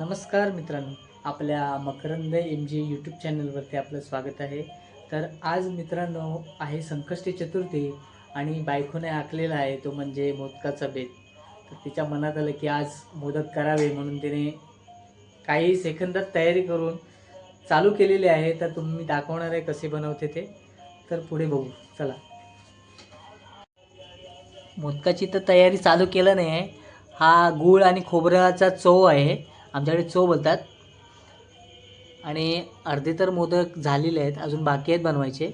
नमस्कार मित्रांनो आपल्या मकरंद एम जी यूट्यूब चॅनलवरती आपलं स्वागत आहे. तर आज मित्रांनो आहे संकष्टी चतुर्थी आणि बायकोने आखलेला आहे तो म्हणजे मोदकाचा बेत. तर तिच्या मनात आलं की आज मोदक करावे म्हणून तिने काही सेकंदात तयारी करून चालू केलेली आहे. तर तुम्ही दाखवणार आहे कसे बनवते ते. तर पुढे बघू. चला. मोदकाची तर तयारी चालू केलं नाही आहे. हा गूळ आणि खोबऱ्याचा चव आहे. आमच्याकडे चव बोलतात. आणि अर्धे तर मोदक झालेले आहेत अजून बाकी आहेत बनवायचे.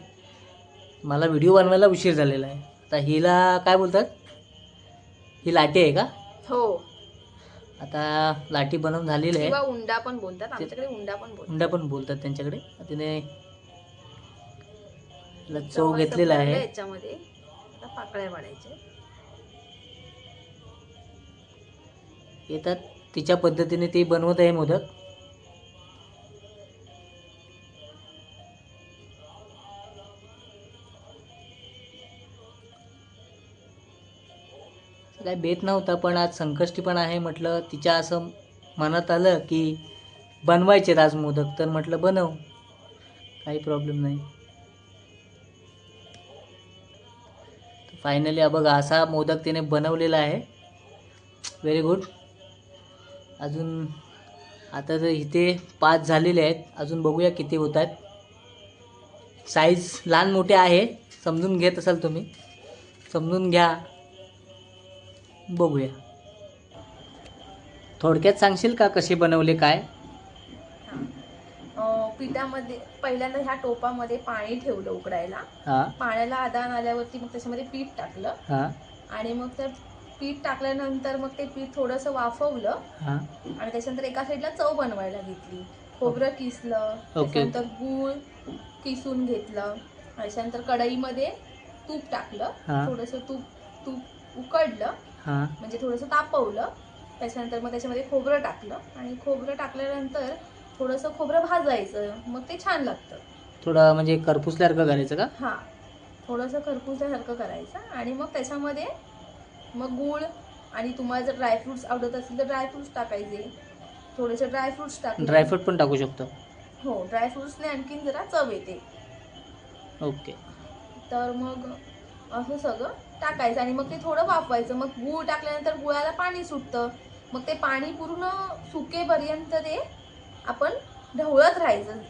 मला व्हिडिओ बनवायला उशीर झालेला आहे. आता हिला काय बोलतात? ही लाटी आहे का? हो. आता लाटी बनवून झालेली आहे. किंवा उंडा पण बोलतात आमच्याकडे उंडा पण बोलतात. हुंडा पण बोलतात त्यांच्याकडे. तिने चव घेतलेला आहे. याच्यामध्ये. आता पाकळ्या पाडायच्या येतात. तिच्या पद्धतीने ती बनवत आहे मोदक. काय बेत नव्हता पण आज संकष्टी पण आहे म्हटलं. तिच्या असं मनात आलं की बनवायचेत आज मोदक. तर म्हटलं बनव. काही प्रॉब्लेम नाही. फायनली बघा असा मोदक तिने बनवलेला आहे. व्हेरी गुड अजून आता तर इथे पाच झालेले आहेत. अजून बघूया किती होत आहेत. साईज लहान मोठे आहे. समजून घेत असाल तुम्ही. समजून घ्या. बघूया. थोडक्यात सांगशील का कसे बनवले काय? पिठामध्ये पहिल्यांदा ह्या टोपामध्ये पाणी ठेवलं उकडायला. पाण्याला आदान आल्यावरती मग त्याच्यामध्ये पीठ टाकलं. आणि मग ते पीठ टाकल्यानंतर मग ते पीठ थोडंसं वाफवलं हां. आणि त्याच्यानंतर एका साईडला चव बनवायला घेतली. खोबरं किसलं त्याच्यानंतर गूळ किसून घेतलं त्याच्यानंतर कढईमध्ये तूप टाकलं. हां. थोडंसं तूप तूप उकडलं. हां. म्हणजे थोडंसं तापवलं. त्याच्यानंतर मग त्याच्यामध्ये खोबरं टाकलं आणि खोबरं टाकल्यानंतर थोडंसं खोबरं भाजायचं. मग ते छान लागतं. थोडं म्हणजे करपुसल्यासारखं करायचं का? हां. थोडंसं खरपूसल्यासारखं करायचं आणि मग त्याच्यामध्ये मग गूळ आणि तुम्हाला जर ड्रायफ्रुट्स आवडत असतील तर ड्रायफ्रुट्स टाकायचे. थोडेसे ड्रायफ्रुट्स टाकले ड्रायफ्रूट पण टाकू शकतो. हो ड्रायफ्रुट्सने आणखीन जरा चव येते. ओके. तर मग असं सगळं टाकायचं आणि मग ते थोडं वाफवायचं. मग गूळ टाकल्यानंतर गुळाला पाणी सुटतं. मग ते पाणी पूर्ण सुकेपर्यंत ते आपण ढवळत राहायचं.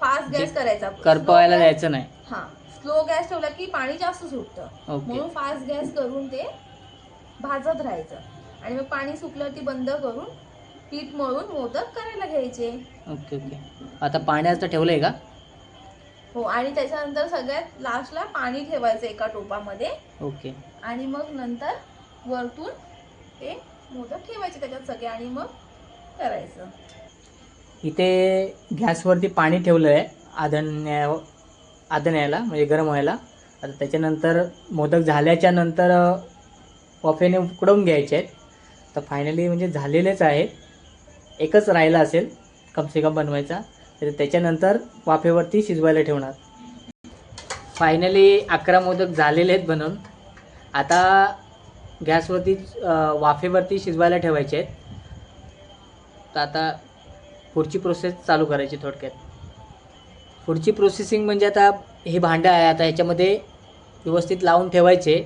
फास्ट गॅस करायचा करपवायला द्यायचं नाही. हां स्लो गॅस ठेवला की पाणी जास्त सुटतं. म्हणून फास्ट गॅस करून ते भाजत राहायचं. आणि मग पाणी सुकलं की बंद करून पीठ मळून मोदक करायला घ्यायचे. Okay okay. आता पाण्याचं ठेवलं आहे का? हो आणि त्याच्यानंतर सगळ्यात लास्टला पाणी ठेवायचं एका टोपामध्ये. ओके. आणि मग नंतर वरतून ते मोदक ठेवायचे त्याच्यात सगळे आणि मग करायचं. इथे गॅसवरती पाणी ठेवलं आहे आदण्या आदण्याला म्हणजे गरम व्हायला. आता त्याच्यानंतर मोदक झाल्याच्यानंतर वाफेने उकडवून घ्यायचे आहेत. तर फायनली म्हणजे झालेलेच आहेत. एकच राहिला असेल कमसे कम बनवायचा. तर त्याच्यानंतर वाफेवरती शिजवायला ठेवणार. फायनली अकरा मोदक झालेले आहेत बनवून आता गॅसवरती वाफेवरती शिजवायला ठेवायचे आहेत. तर आता पुढची प्रोसेस चालू करायची थोडक्यात. पुढची प्रोसेसिंग म्हणजे आता हे भांडं आहे. आता ह्याच्यामध्ये व्यवस्थित लावून ठेवायचे.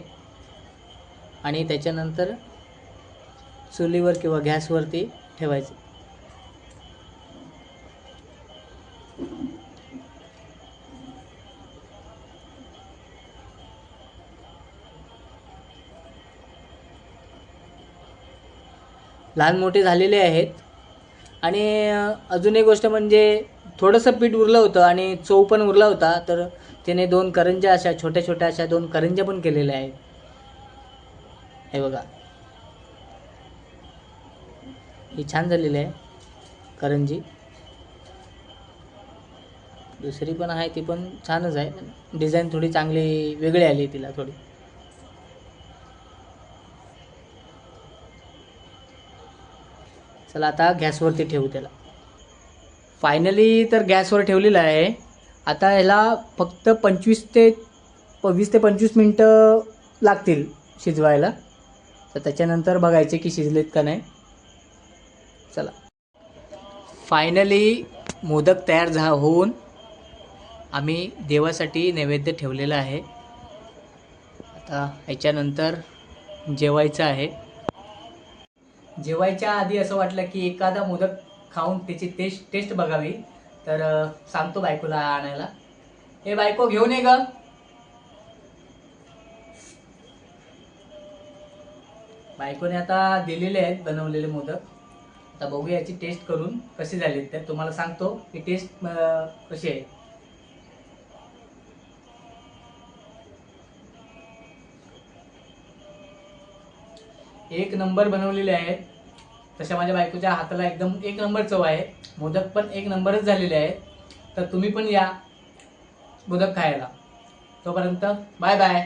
आणि त्याच्यानंतर चुलीवर किंवा गॅसवरती ठेवायचे. लहान मोठे झालेले आहेत. आणि अजून एक गोष्ट म्हणजे थोडंसं पीठ उरलं होतं आणि चव पण उरला होता तर तिने दोन करंज्या अशा छोट्या छोट्या अशा दोन करंज्या पण केलेल्या आहेत. हे बघा. ही छान झालेली आहे करंजी. दुसरी पण आहे ती पण छानच आहे. डिझाईन थोडी चांगली वेगळी आली तिला थोडी. चला आता गॅसवरती ठेवू त्याला. फायनली तर गॅसवर ठेवलेलं आहे. आता ह्याला फक्त पंचवीस ते वीस ते पंचवीस मिनटं लागतील शिजवायला. तर त्याच्यानंतर बघायचे की शिजलेत का नाही. चला. फायनली मोदक तयार झा होऊन आम्ही देवासाठी नैवेद्य ठेवलेलं आहे. आता ह्याच्यानंतर जेवायचं आहे. जेवायच्या आधी असं वाटलं की एखादा मोदक खाऊन त्याची टेस्ट टेस्ट बघावी. तर सांगतो बायकोला आणायला. हे बायको घेऊन ये ग. बायकोने आता दिलेले आहेत बनवलेले मोदक. आता बघू याची टेस्ट करून कशी झाली. तर तुम्हाला सांगतो की टेस्ट कशी आहे. एक नंबर बनवलेले आहेत. तशा माझ्या बायकोच्या हाताला एकदम एक नंबर चव आहे. मोदक पण एक नंबरच झालेले आहेत. तर तुम्ही पण या मोदक खायला. तोपर्यंत बाय बाय.